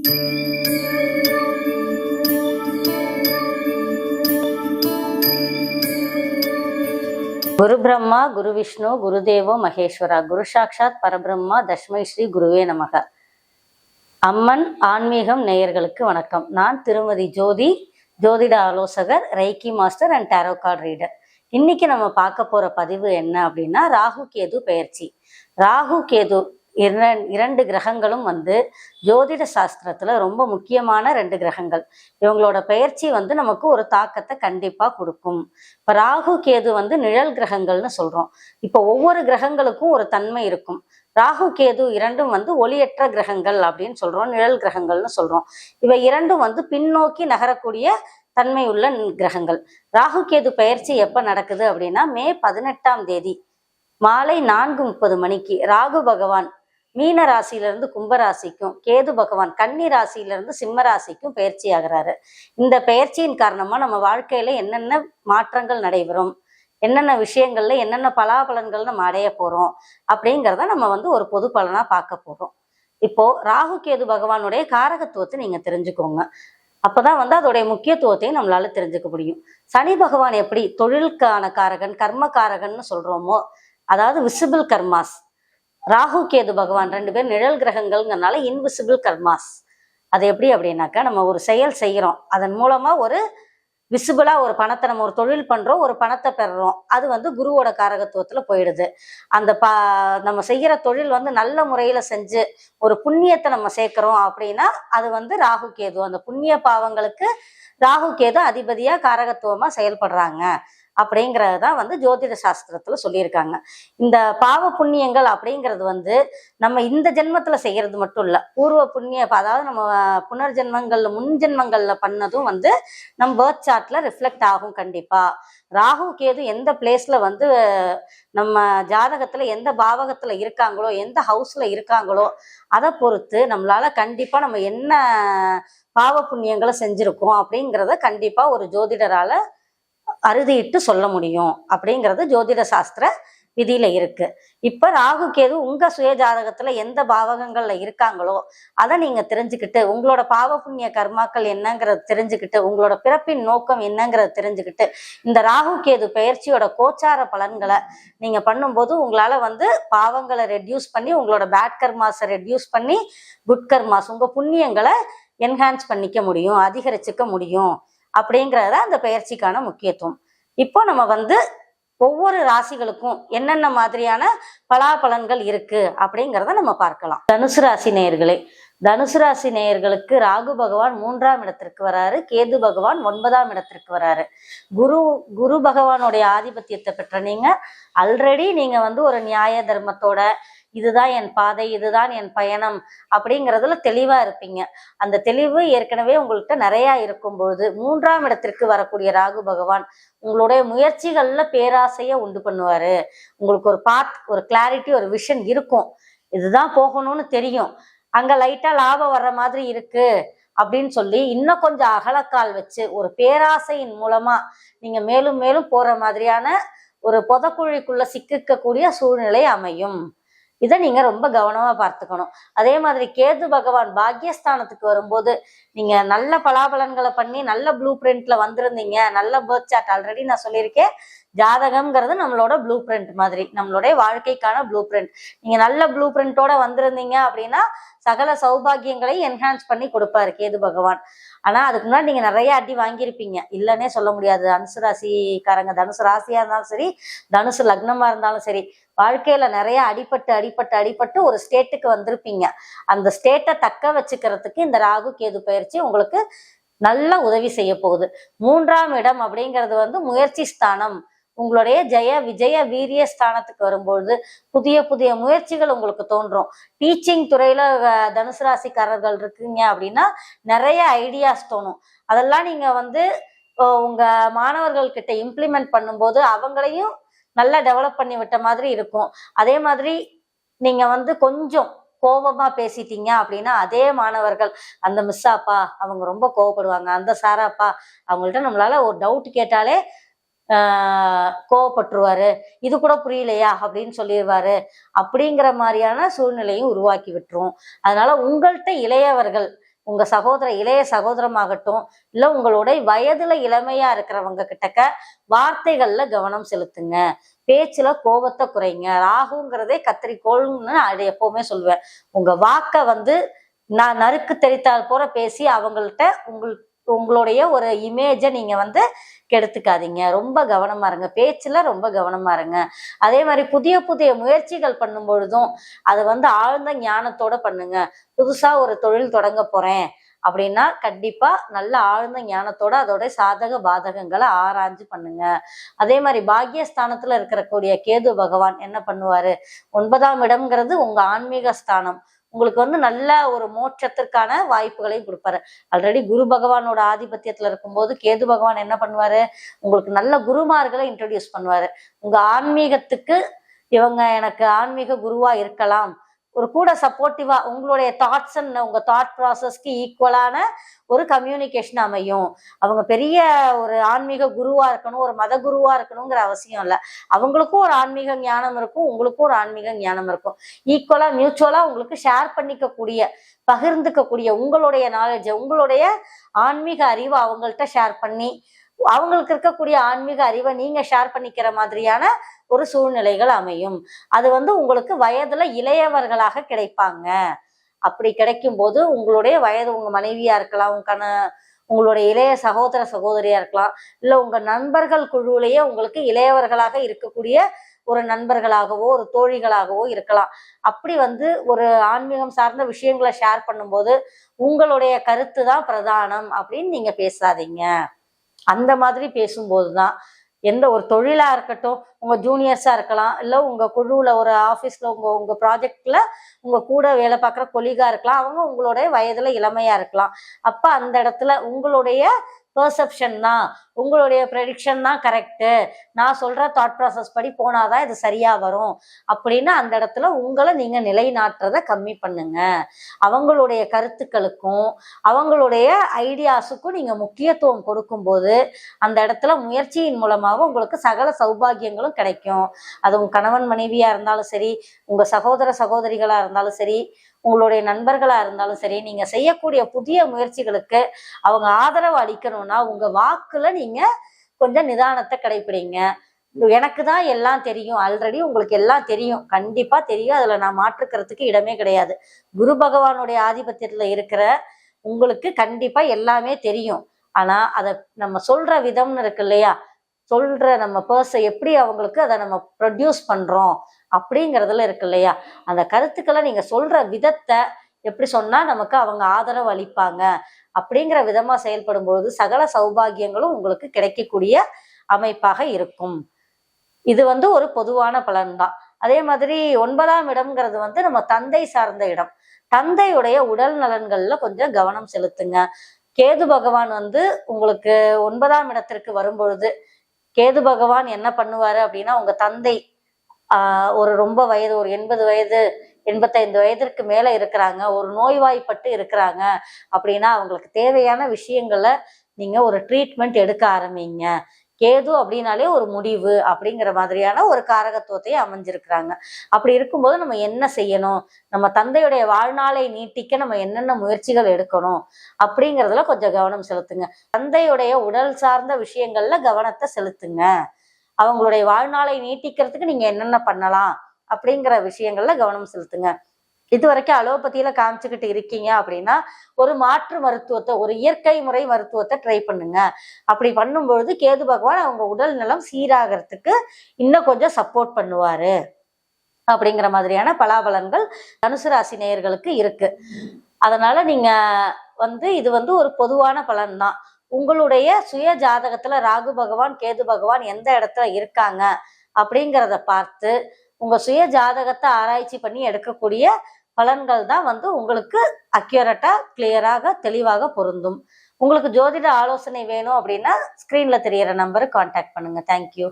குரு பிரம்மா குரு விஷ்ணு குருதேவோ மகேஸ்வரா. குரு சாட்சாத் பரபிரம்மா தஷ்மை ஸ்ரீ குருவே நமக. அம்மன் ஆன்மீகம் நேயர்களுக்கு வணக்கம். நான் திருமதி ஜோதி ஜோதிட ஆலோசகர் reiki master and tarot card reader இன்னைக்கு நம்ம பார்க்க போற பதிவு என்ன அப்படின்னா ராகு கேது பெயர்ச்சி. ராகு கேது இரண்டு கிரகங்களும் வந்து ஜோதிட சாஸ்திரத்துல ரொம்ப முக்கியமான ரெண்டு கிரகங்கள். இவங்களோட பயிற்சி வந்து நமக்கு ஒரு தாக்கத்தை கண்டிப்பா கொடுக்கும். இப்ப ராகு கேது வந்து நிழல் கிரகங்கள்னு சொல்றோம். இப்போ ஒவ்வொரு கிரகங்களுக்கும் ஒரு தன்மை இருக்கும். ராகு கேது இரண்டும் வந்து ஒளியற்ற கிரகங்கள் அப்படின்னு சொல்றோம். நிழல் கிரகங்கள்னு சொல்றோம். இவை இரண்டும் வந்து பின்னோக்கி நகரக்கூடிய தன்மை உள்ள கிரகங்கள். ராகு கேது பயிற்சி எப்ப நடக்குது அப்படின்னா மே பதினெட்டாம் தேதி மாலை நான்கு முப்பது மணிக்கு. ராகு பகவான் மீன ராசியிலிருந்து கும்பராசிக்கும் கேது பகவான் கன்னி ராசியிலிருந்து சிம்ம ராசிக்கும் பயிற்சி ஆகிறாரு. இந்த பயிற்சியின் காரணமா நம்ம வாழ்க்கையில என்னென்ன மாற்றங்கள் நடைபெறும்? என்னென்ன விஷயங்கள்ல என்னென்ன பலாபலன்கள் நம்ம அடைய போறோம்? அப்படிங்கிறத நம்ம வந்து ஒரு பொது பலனா பார்க்க போறோம். இப்போ ராகு கேது பகவானுடைய காரகத்துவத்தை நீங்க தெரிஞ்சுக்கோங்க. அப்பதான் வந்து அதோடைய முக்கியத்துவத்தையும் நம்மளால தெரிஞ்சுக்க முடியும். சனி பகவான் எப்படி தொழிலுக்கான காரகன் கர்ம காரகன்னு சொல்றோமோ அதாவது விசிபிள் கர்மாஸ் ராகு கேது பகவான் ரெண்டு பேர் நிழல் கிரகங்கள்ங்கிறனால இன்விசிபிள் கர்மாஸ் அது எப்படி அப்படின்னாக்கா நம்ம ஒரு செயல் செய்கிறோம் அதன் மூலமாக ஒரு விசிபிளாக ஒரு பணத்தை நம்ம ஒரு தொழில் பண்ணுறோம் ஒரு பணத்தை பெறுறோம். அது வந்து குருவோட காரகத்துவத்தில் போயிடுது. அந்த பா நம்ம செய்கிற தொழில் வந்து நல்ல முறையில் செஞ்சு ஒரு புண்ணியத்தை நம்ம சேர்க்குறோம் அப்படின்னா அது வந்து ராகு கேது. அந்த புண்ணிய பாவங்களுக்கு ராகு கேது அதிபதியாக காரகத்துவமாக செயல்படுறாங்க. அப்படிங்கிறது தான் வந்து ஜோதிட சாஸ்திரத்தில் சொல்லியிருக்காங்க. இந்த பாவ புண்ணியங்கள் அப்படிங்கிறது வந்து நம்ம இந்த ஜென்மத்தில் செய்கிறது மட்டும் இல்லை பூர்வ புண்ணிய அதாவது நம்ம புனர்ஜென்மங்களில் முன் ஜென்மங்களில் பண்ணதும் வந்து நம்ம பேர்த் சார்ட்டில் ரிஃப்ளெக்ட் ஆகும் கண்டிப்பாக ராகு கேது எந்த பிளேஸில் வந்து நம்ம ஜாதகத்தில் எந்த பாவகத்தில் இருக்காங்களோ எந்த ஹவுஸில் இருக்காங்களோ அதை பொறுத்து நம்மளால் கண்டிப்பாக நம்ம என்ன பாவ புண்ணியங்களை செஞ்சுருக்கோம் அப்படிங்கிறத கண்டிப்பாக ஒரு ஜோதிடரால் அறுதியிட்டு சொல்ல முடியும் அப்படிங்கிறது ஜோதிட சாஸ்திர விதியில இருக்கு. இப்ப ராகு கேது உங்க சுய ஜாதகத்துல எந்த பாவகங்கள்ல இருக்காங்களோ அதை நீங்க தெரிஞ்சுக்கிட்டு உங்களோட பாவ புண்ணிய கர்மாக்கள் என்னங்கிறத தெரிஞ்சுக்கிட்டு உங்களோட பிறப்பின் நோக்கம் என்னங்கிறத தெரிஞ்சுக்கிட்டு இந்த ராகு கேது பயிற்சியோட கோச்சார பலன்களை நீங்க பண்ணும்போது உங்களால வந்து பாவங்களை ரெடியூஸ் பண்ணி உங்களோட பேட் கர்மாஸை ரெடியூஸ் பண்ணி குட் கர்மாஸ் உங்க புண்ணியங்களை என்ஹான்ஸ் பண்ணிக்க முடியும் அதிகரிச்சுக்க முடியும். அப்படிங்கிறத அந்த பெயர்ச்சிக்கான முக்கியத்துவம். இப்போ நம்ம வந்து ஒவ்வொரு ராசிகளுக்கும் என்னென்ன மாதிரியான பலாபலன்கள் இருக்கு அப்படிங்கிறத நம்ம பார்க்கலாம். தனுசு ராசி நேயர்களே தனுசு ராசி நேயர்களுக்கு ராகு பகவான் மூன்றாம் இடத்திற்கு வராரு கேது பகவான் ஒன்பதாம் இடத்திற்கு வராரு. குரு குரு பகவானுடைய ஆதிபத்தியத்தை பெற்ற நீங்க ஆல்ரெடி நீங்க வந்து ஒரு நியாய தர்மத்தோட இதுதான் என் பாதை இதுதான் என் பயணம் அப்படிங்கிறதுல தெளிவா இருப்பீங்க. அந்த தெளிவு ஏற்கனவே உங்கள்கிட்ட நிறைய இருக்கும் பொழுது மூன்றாம் இடத்திற்கு வரக்கூடிய ராகு பகவான் உங்களுடைய முயற்சிகள்ல பேராசையை உண்டு பண்ணுவாரு. உங்களுக்கு ஒரு பாத் ஒரு கிளாரிட்டி ஒரு விஷன் இருக்கும். இதுதான் போகணும்னு தெரியும். அங்க லைட்டா லாபம் வர்ற மாதிரி இருக்கு அப்படின்னு சொல்லி இன்னும் கொஞ்சம் அகலக்கால் வச்சு ஒரு பேராசையின் மூலமா நீங்க மேலும் மேலும் போற மாதிரியான ஒரு புதக்குழிக்குள்ள சிக்கிக்கக்கூடிய சூழ்நிலை அமையும். இதை நீங்க ரொம்ப கவனமா பார்த்துக்கணும். அதே மாதிரி கேது பகவான் பாக்யஸ்தானத்துக்கு வரும்போது நீங்க நல்ல பலாபலன்களை பண்ணி நல்ல ப்ளூ பிரிண்ட்ல வந்திருந்தீங்க நல்ல பேர்த் சார்ட் ஆல்ரெடி நான் சொல்லியிருக்கேன். ஜாதகம்ங்கிறது நம்மளோட ப்ளூ பிரிண்ட் மாதிரி நம்மளுடைய வாழ்க்கைக்கான ப்ளூ பிரிண்ட் நீங்க நல்ல ப்ளூ பிரிண்டோட வந்திருந்தீங்க அப்படின்னா சகல சௌபாகியங்களை என்ஹான்ஸ் பண்ணி கொடுப்பாரு கேது பகவான். ஆனா அதுக்கு முன்னாடி நீங்க நிறைய அடி வாங்கியிருப்பீங்க. இல்லைன்னே சொல்ல முடியாது. தனுசு ராசிக்காரங்க தனுசு ராசியா இருந்தாலும் சரி தனுசு லக்னமா இருந்தாலும் சரி வாழ்க்கையில நிறைய அடிபட்டு அடிபட்டு அடிபட்டு ஒரு ஸ்டேட்டுக்கு வந்திருப்பீங்க. அந்த ஸ்டேட்டை தக்க வச்சுக்கிறதுக்கு இந்த ராகு கேது பயிற்சி உங்களுக்கு நல்ல உதவி செய்ய போகுது மூன்றாம் இடம் அப்படிங்கிறது வந்து முயற்சி ஸ்தானம். உங்களுடைய ஜெய விஜய வீரிய ஸ்தானத்துக்கு வரும்பொழுது புதிய புதிய முயற்சிகள் உங்களுக்கு தோன்றும். டீச்சிங் துறையில தனுசு ராசிக்காரர்கள் இருக்கீங்க அப்படின்னா நிறைய ஐடியாஸ் தோணும். அதெல்லாம் நீங்க வந்து உங்க மாணவர்கள்கிட்ட இம்ப்ளிமெண்ட் பண்ணும்போது அவங்களையும் நல்லா டெவலப் பண்ணி விட்ட மாதிரி இருக்கும். அதே மாதிரி நீங்க வந்து கொஞ்சம் கோபமா பேசிட்டீங்க அப்படின்னா அதே மாணவர்கள் அந்த மிஸ்ஸாப்பா அவங்க ரொம்ப கோவப்படுவாங்க அந்த சாராப்பா அவங்கள்ட்ட நம்மளால ஒரு டவுட் கேட்டாலே கோவப்பட்டுருவாரு. இது கூட புரியலையா? அப்படின்னு சொல்லிடுவாரு அப்படிங்கிற மாதிரியான சூழ்நிலையும் உருவாக்கி விட்டுரும். அதனால உங்கள்கிட்ட இளையவர்கள் உங்க சகோதர இளைய சகோதரமாகட்டும் இல்ல உங்களுடைய வயதுல இளமையா இருக்கிறவங்க கிட்டக்க வார்த்தைகள்ல கவனம் செலுத்துங்க. பேச்சுல கோபத்தை குறைங்க. ராகுங்கிறதே கத்திரிக்கோள்னு நான் எப்பவுமே சொல்லுவேன். உங்க வாக்க வந்து நான் நறுக்கு தெரித்தால் போற பேசி அவங்கள்ட்ட உங்கள் உங்களுடைய ஒரு இமேஜை நீங்கள் வந்து கெடுத்துக்காதீங்க. ரொம்ப கவனமா இருங்க. பேச்சில் ரொம்ப கவனமா இருங்க. அதே மாதிரி புதிய புதிய முயற்சிகள் பண்ணும் பொழுதும் அதை வந்து ஆழ்ந்த ஞானத்தோட பண்ணுங்க. புதுசாக ஒரு தொழில் தொடங்க போகிறேன் அப்படின்னா கண்டிப்பா நல்ல ஆழ்ந்த ஞானத்தோட அதோட சாதக பாதகங்களை ஆராய்ஞ்சு பண்ணுங்க. அதே மாதிரி பாக்கியஸ்தானத்துல இருக்கக்கூடிய கேது பகவான் என்ன பண்ணுவாரு? ஒன்பதாம் இடம்ங்கிறது உங்க ஆன்மீக ஸ்தானம். உங்களுக்கு வந்து நல்ல ஒரு மோட்சத்திற்கான வாய்ப்புகளையும் கொடுப்பாரு. ஆல்ரெடி குரு பகவானோட ஆதிபத்தியத்துல இருக்கும்போது கேது பகவான் என்ன பண்ணுவாரு? உங்களுக்கு நல்ல குருமார்களை இன்ட்ரடியூஸ் பண்ணுவாரு. உங்க ஆன்மீகத்துக்கு இவங்க எனக்கு ஆன்மீக குருவா இருக்கலாம். ஒரு கூட சப்போர்ட்டிவா உங்களுடைய தாட்ஸ் அண்ட் உங்க தாட் ப்ராசஸ்க்கு ஈக்குவலான ஒரு கம்யூனிகேஷன் அமையும். அவங்க பெரிய ஒரு ஆன்மீக குருவா இருக்கணும் ஒரு மத குருவா இருக்கணுங்கிற அவசியம் இல்லை. அவங்களுக்கும் ஒரு ஆன்மீக ஞானம் இருக்கும் உங்களுக்கும் ஒரு ஆன்மீக ஞானம் இருக்கும். ஈக்குவலா மியூச்சுவலா உங்களுக்கு ஷேர் பண்ணிக்கக்கூடிய பகிர்ந்துக்கக்கூடிய உங்களுடைய நாலேஜ் உங்களுடைய ஆன்மீக அறிவை அவங்கள்ட்ட ஷேர் பண்ணி அவங்களுக்கு இருக்கக்கூடிய ஆன்மீக அறிவை நீங்க ஷேர் பண்ணிக்கிற மாதிரியான ஒரு சூழ்நிலைகள் அமையும். அது வந்து உங்களுக்கு வயதுல இளையவர்களாக கிடைப்பாங்க. அப்படி கிடைக்கும் போது உங்களுடைய வயது உங்க மனைவியா இருக்கலாம் உங்க உங்களுடைய இளைய சகோதர சகோதரியா இருக்கலாம் இல்ல உங்க நண்பர்கள் குழுவிலேயே உங்களுக்கு இளையவர்களாக இருக்கக்கூடிய ஒரு நண்பர்களாகவோ ஒரு தோழிகளாகவோ இருக்கலாம். அப்படி வந்து ஒரு ஆன்மீகம் சார்ந்த விஷயங்களை ஷேர் பண்ணும்போது உங்களுடைய கருத்து தான் பிரதானம் அப்படின்னு நீங்க பேசாதீங்க. அந்த மாதிரி பேசும்போது தான் எந்த ஒரு தொழிலா இருக்கட்டும் உங்க ஜூனியர்ஸா இருக்கலாம் இல்ல உங்க குழுவில் ஒரு ஆஃபீஸில் உங்க உங்க ப்ராஜெக்ட்ல உங்க கூட வேலை பார்க்குற கொலிகா இருக்கலாம் அவங்க உங்களுடைய வயதுல இளமையா இருக்கலாம். அப்ப அந்த இடத்துல உங்களுடைய பெர்செப்ஷன் தான். உங்களுடைய ப்ரெடிக்ஷன் தான் கரெக்டு நான் சொல்ற தாட் ப்ராசஸ் படி போனாதான் இது சரியா வரும். அப்படின்னு அந்த இடத்துல உங்களை நீங்க நிலைநாட்டுறதை கம்மி பண்ணுங்க. அவங்களுடைய கருத்துக்களுக்கும் அவங்களுடைய ஐடியாஸுக்கும் நீங்க முக்கியத்துவம் கொடுக்கும்போது அந்த இடத்துல முயற்சியின் மூலமாக உங்களுக்கு சகல சௌபாகியங்களும் கிடைக்கும். அது உங்க கணவன் மனைவியா இருந்தாலும் சரி உங்க சகோதர சகோதரிகளா இருந்தாலும் சரி உங்களுடைய நண்பர்களா இருந்தாலும் சரி நீங்க செய்யக்கூடிய புதிய முயற்சிகளுக்கு அவங்க ஆதரவு அளிக்கணும்னா உங்க வாக்குல நீங்க கொஞ்சம் நிதானத்தை கடைபிடிங்க எனக்கு தான் எல்லாம் தெரியும். ஆல்ரெடி உங்களுக்கு எல்லாம் தெரியும். கண்டிப்பா தெரியும். அதுல நான் மாற்றுக்கிறதுக்கு இடமே கிடையாது. குரு பகவானுடைய ஆதிபத்தியத்துல இருக்கிற உங்களுக்கு கண்டிப்பா எல்லாமே தெரியும். ஆனா அதை நம்ம சொல்ற விதம்னு இருக்கு இல்லையா? சொல்ற நம்ம பர்ஸை எப்படி அவங்களுக்கு அதை நம்ம ப்ரொடியூஸ் பண்றோம்? அப்படிங்கிறதுல இருக்கு இல்லையா? அந்த கருத்துக்களை நீங்க சொல்ற விதத்தை எப்படி சொன்னா நமக்கு அவங்க ஆதரவு அளிப்பாங்க? அப்படிங்கிற விதமா செயல்படும் பொழுது சகல சௌபாகியங்களும் உங்களுக்கு கிடைக்கக்கூடிய அமைப்பாக இருக்கும். இது வந்து ஒரு பொதுவான பலன் தான் அதே மாதிரி ஒன்பதாம் இடம்ங்கிறது வந்து நம்ம தந்தை சார்ந்த இடம். தந்தையுடைய உடல் நலன்கள்ல கொஞ்சம் கவனம் செலுத்துங்க. கேது பகவான் வந்து உங்களுக்கு ஒன்பதாம் இடத்திற்கு வரும்பொழுது கேது பகவான் என்ன பண்ணுவாரு அப்படின்னா உங்க தந்தை ஒரு ரொம்ப வயது ஒரு எண்பது வயது எண்பத்தைந்து வயதிற்கு மேலே இருக்கிறாங்க ஒரு நோய்வாய்ப்பட்டு இருக்கிறாங்க அப்படின்னா அவங்களுக்கு தேவையான விஷயங்களை நீங்கள் ஒரு ட்ரீட்மெண்ட் எடுக்க ஆரம்பிங்க. கேது அப்படின்னாலே ஒரு முடிவு அப்படிங்கிற மாதிரியான ஒரு காரகத்துவத்தை அமைஞ்சிருக்கிறாங்க. அப்படி இருக்கும்போது நம்ம என்ன செய்யணும்? நம்ம தந்தையுடைய வாழ்நாளை நீட்டிக்க நம்ம என்னென்ன முயற்சிகள் எடுக்கணும்? அப்படிங்கிறதுல கொஞ்சம் கவனம் செலுத்துங்க. தந்தையுடைய உடல் சார்ந்த விஷயங்கள்ல கவனத்தை செலுத்துங்க. அவங்களுடைய வாழ்நாளை நீட்டிக்கிறதுக்கு நீங்க என்னென்ன பண்ணலாம் அப்படிங்கிற விஷயங்கள்ல கவனம் செலுத்துங்க. இது வரைக்கும் அலோபதியில காமிச்சுக்கிட்டு இருக்கீங்க அப்படின்னா ஒரு மாற்று மருத்துவத்தை ஒரு இயற்கை முறை மருத்துவத்தை ட்ரை பண்ணுங்க. அப்படி பண்ணும்பொழுது கேது பகவான் அவங்க உடல் நலம் சீராகிறதுக்கு இன்னும் கொஞ்சம் சப்போர்ட் பண்ணுவாரு. அப்படிங்கிற மாதிரியான பலாபலன்கள் தனுசு ராசி நேயர்களுக்கு இருக்கு. அதனால நீங்க வந்து இது வந்து ஒரு பொதுவான பலன் தான் உங்களுடைய சுய ஜாதகத்துல ராகு பகவான் கேது பகவான் எந்த இடத்துல இருக்காங்க அப்படிங்கிறத பார்த்து உங்க சுய ஜாதகத்தை ஆராய்ச்சி பண்ணி எடுக்கக்கூடிய பலன்கள் தான் வந்து உங்களுக்கு அக்யூரட்டா கிளியராக தெளிவாக பொருந்தும். உங்களுக்கு ஜோதிட ஆலோசனை வேணும் அப்படின்னா ஸ்க்ரீன்ல தெரியற நம்பருக்கு காண்டாக்ட் பண்ணுங்க. தேங்க்யூ